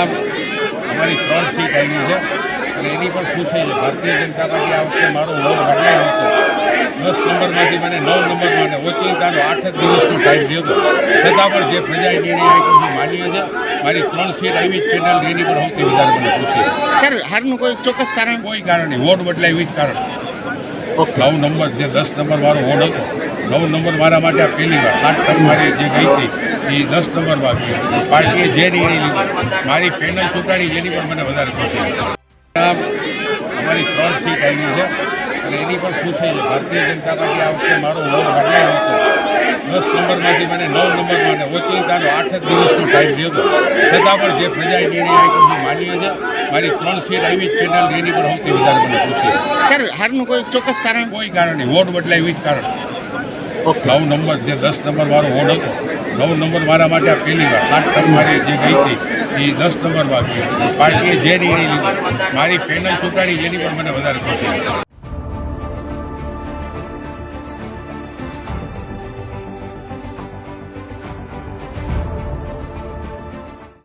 આમ અમારી ત્રણ સીટ આવી છે. અને એની પણ ખુશી છે ભારતીય જનતા પાર્ટી આ વખતે મારો વોટ બદલાયો હતો. દસ નંબરમાંથી મને નવ નંબર માટે ઓચિંતાનો આઠ જ દિવસનો ટાઈમ રહ્યો હતો. છતાં પણ જે પ્રજાએ નિર્ણય આપ્યો છે માન્ય છે. મારી ત્રણ સીટ આવી જ પેનલ એની પણ સૌથી વધારે મને ખુશી સર હારનું કોઈ ચોક્કસ કારણ? કોઈ કારણ નહીં. વોટ બદલાય એ જ કારણ. નવ નંબર જે દસ નંબર મારો વોર્ડ હતો નવ નંબર મારા માટે આ પહેલી વાર. આઠ ટર્મ મારી જે ગઈ હતી એ દસ નંબરમાં ગઈ પાર્ટીએ જે નિર્ણય લીધો મારી પેનલ ચૂંટાણી જેની પણ મને વધારે ખુશી અમારી ત્રણ સીટ આવી છે. અને એની પણ ખુશી છે. ભારતીય જનતા પાર્ટી આ વખતે મારો વોટ બદલાયો હતો. દસ નંબરમાંથી મને નવ નંબર માટે ઓચિંતાનો આઠ જ દિવસનો ટાઈમ લીધો છતાં પણ જે પ્રજાએ નિર્ણય આપ્યો છે માન્ય છે મારી ત્રણ સીટ આવી જ પેનલ એની પણ સૌથી વધારે મને ખુશી સર હારનું કોઈ ચોક્કસ કારણ? કોઈ કારણ નહીં. વોટ બદલાય એવી જ કારણ. નવ નંબર જે દસ નંબર વાળો વોર્ડ હતો, નવ નંબર મારા માટે આ પહેલી વાર આઠ મારી જે ગઈ હતી, એ દસ નંબરમાં ગઈ પાર્ટીએ જે નિર્ણય લીધો, મારી પેનલ ચૂંટાણી જેની પણ મને વધારે ખુશી